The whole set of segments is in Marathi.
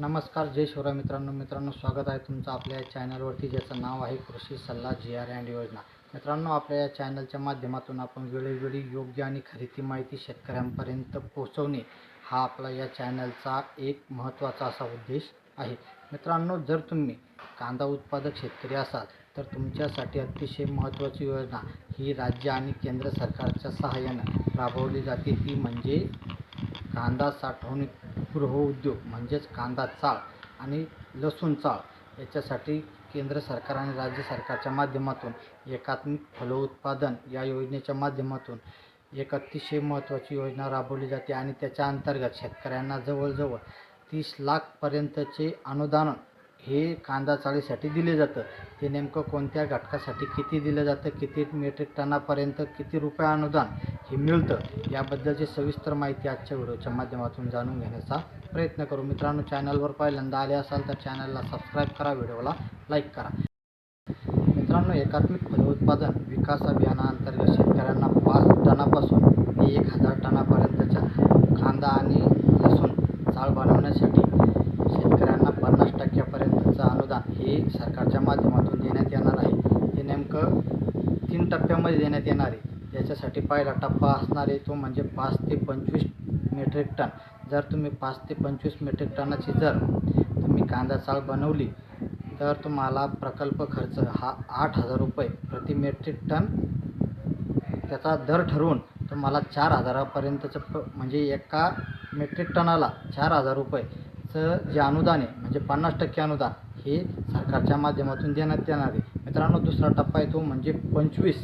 नमस्कार जय शिवराय मित्रांनो. मित्रांनो स्वागत आहे तुमचं आपल्या या चॅनलवरती ज्याचं नाव आहे कृषी सल्ला जी आर अँड योजना. मित्रांनो आपल्या या चॅनलच्या माध्यमातून आपण वेळोवेळी योग्य आणि खरेदी माहिती शेतकऱ्यांपर्यंत पोहोचवणे हा आपला या चॅनलचा एक महत्त्वाचा असा उद्देश आहे. मित्रांनो जर तुम्ही कांदा उत्पादक शेतकरी असाल तर तुमच्यासाठी अतिशय महत्त्वाची योजना ही राज्य आणि केंद्र सरकारच्या सहाय्यानं राबवली जाते. ती म्हणजे कांदा साठवणूक गृहउद्योग हो म्हणजेच कांदा चाळ आणि लसूण चाळ याच्यासाठी केंद्र सरकार आणि राज्य सरकारच्या माध्यमातून एकात्मिक फलोत्पादन या योजनेच्या माध्यमातून एक अतिशय महत्त्वाची योजना राबवली जाते. आणि त्याच्या अंतर्गत शेतकऱ्यांना जवळजवळ तीस लाखपर्यंतचे अनुदान हे कांदा चाळीसाठी दिले जातं. ते नेमकं कोणत्या घटकासाठी किती दिलं जातं किती मेट्रिक टनापर्यंत किती रुपये अनुदान हे मिळतं याबद्दलची सविस्तर माहिती आजच्या व्हिडिओच्या माध्यमातून जाणून घेण्याचा प्रयत्न करू. मित्रांनो चॅनलवर पहिल्यांदा आले असाल तर चॅनलला सबस्क्राईब करा व्हिडिओला लाईक करा. मित्रांनो एकात्मिक फलोत्पादन विकास अभियानाअंतर्गत शेतकऱ्यांना पाच टनापासून ते एक हजार टनापर्यंतच्या कांदा आणि लसूण चाळ बनवण्यासाठी शेतकऱ्यांना पन्नास टक्क्यापर्यंतचं अनुदान हे सरकारच्या माध्यमातून देण्यात येणार आहे ते नेमकं तीन देण्यात येणार आहे. याच्यासाठी पहिला टप्पा असणार आहे तो म्हणजे पाच ते पंचवीस मेट्रिक टन. जर तुम्ही पाच ते पंचवीस मेट्रिक टनाची जर तुम्ही कांदा चाळ बनवली तर तुम्हाला प्रकल्प खर्च हा आठ हजार रुपये प्रति मेट्रिक टन. त्याचा दर ठरवून तुम्हाला चार हजारापर्यंतचं प म्हणजे एका मेट्रिक टनाला चार हजार रुपयेचं जे अनुदान आहे म्हणजे पन्नास टक्के अनुदान हे सरकारच्या माध्यमातून देण्यात येणार आहे. मित्रांनो दुसरा टप्पा आहे तो म्हणजे पंचवीस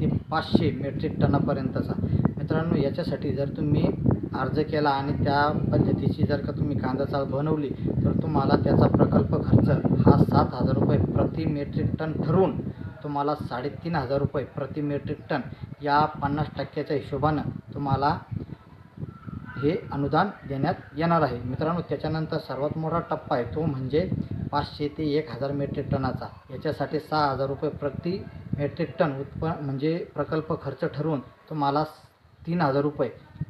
ते पाचशे मेट्रिक टनापर्यंतचा. मित्रांनो याच्यासाठी जर तुम्ही अर्ज केला आणि त्या पद्धतीची जर का तुम्ही कांदा चाळ बनवली तर तुम्हाला त्याचा प्रकल्प खर्च हा सात हजार रुपये प्रति मेट्रिक टन ठरवून तुम्हाला साडेतीन हजार रुपये प्रति मेट्रिक टन या पन्नास टक्क्याच्या हिशोबानं तुम्हाला हे अनुदान देण्यात येणार आहे. मित्रांनो त्याच्यानंतर सर्वात मोठा टप्पा आहे तो म्हणजे पाचशे ते एक हजार मेट्रिक टनाचा. याच्यासाठी सहा हजार रुपये प्रति मेट्रिक टन उत्प म्हणजे प्रकल्प खर्च ठरवून तुम्हाला तीन हजार रुपये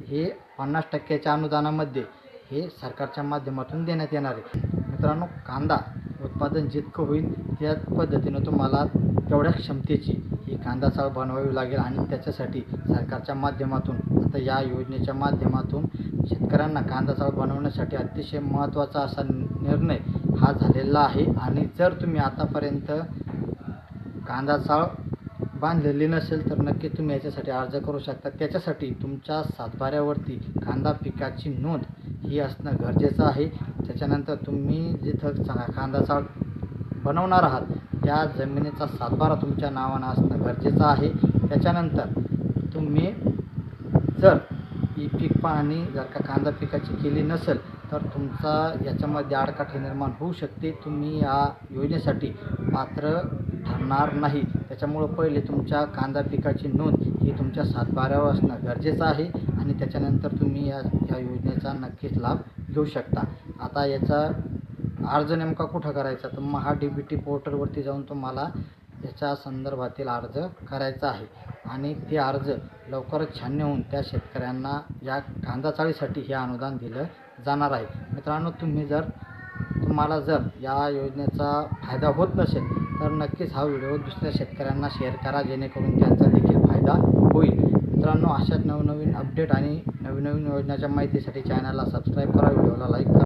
हे पन्नास टक्क्याच्या अनुदानामध्ये हे सरकारच्या माध्यमातून देण्यात येणार आहे. मित्रांनो कांदा उत्पादन जितकं होईल त्या पद्धतीनं तुम्हाला तेवढ्या क्षमतेची ही कांदा चाळ बनवावी लागेल आणि त्याच्यासाठी सरकारच्या माध्यमातून आता या योजनेच्या माध्यमातून शेतकऱ्यांना कांदा चाळ बनवण्यासाठी अतिशय महत्त्वाचा असा निर्णय हा झालेला आहे. आणि जर तुम्ही आतापर्यंत कांदा चाळ बांधलेली नसेल तर नक्की तुम्ही याच्यासाठी अर्ज करू शकता. त्याच्यासाठी तुमच्या सातबाऱ्यावरती कांदा पिकाची नोंद ही असणं गरजेचं आहे. त्याच्यानंतर तुम्ही जिथं चा कांदा चाळ बनवणार आहात त्या जमिनीचा सातबारा तुमच्या नावानं असणं गरजेचं आहे. त्याच्यानंतर तुम्ही जर ही पीक पाहणी जर का कांदा पिकाची केली नसेल तर तुमचा याच्यामध्ये आडकाठी निर्माण होऊ शकते. तुम्ही या योजनेसाठी पात्र ठरणार नाही. त्याच्यामुळं पहिले तुमच्या कांदा पिकाची नोंद ही तुमच्या सातबाऱ्यावर असणं गरजेचं आहे आणि त्याच्यानंतर तुम्ही या या योजनेचा नक्कीच लाभ घेऊ शकता. आता याचा अर्ज नेमका कुठं करायचा? तर मग हा डी बी टी पोर्टलवरती जाऊन तुम्हाला याच्या संदर्भातील अर्ज करायचा आहे. आणि ते अर्ज लवकरच छान्य होऊन त्या शेतकऱ्यांना या कांदा चाळीसाठी हे अनुदान दिलं जाणार आहे. मित्रांनो तुम्ही जर तुम्हाला जर या योजनेचा फायदा होत नसेल तर नक्कीच हा व्हिडिओ दुसऱ्या शेतकऱ्यांना शेअर करा जेणेकरून त्यांचा देखील फायदा होईल. मित्रांनो अशाच नवनवीन अपडेट आणि नवीन नवीन योजनाच्या माहितीसाठी चॅनलला सबस्क्राईब करा व्हिडिओला लाईक करा.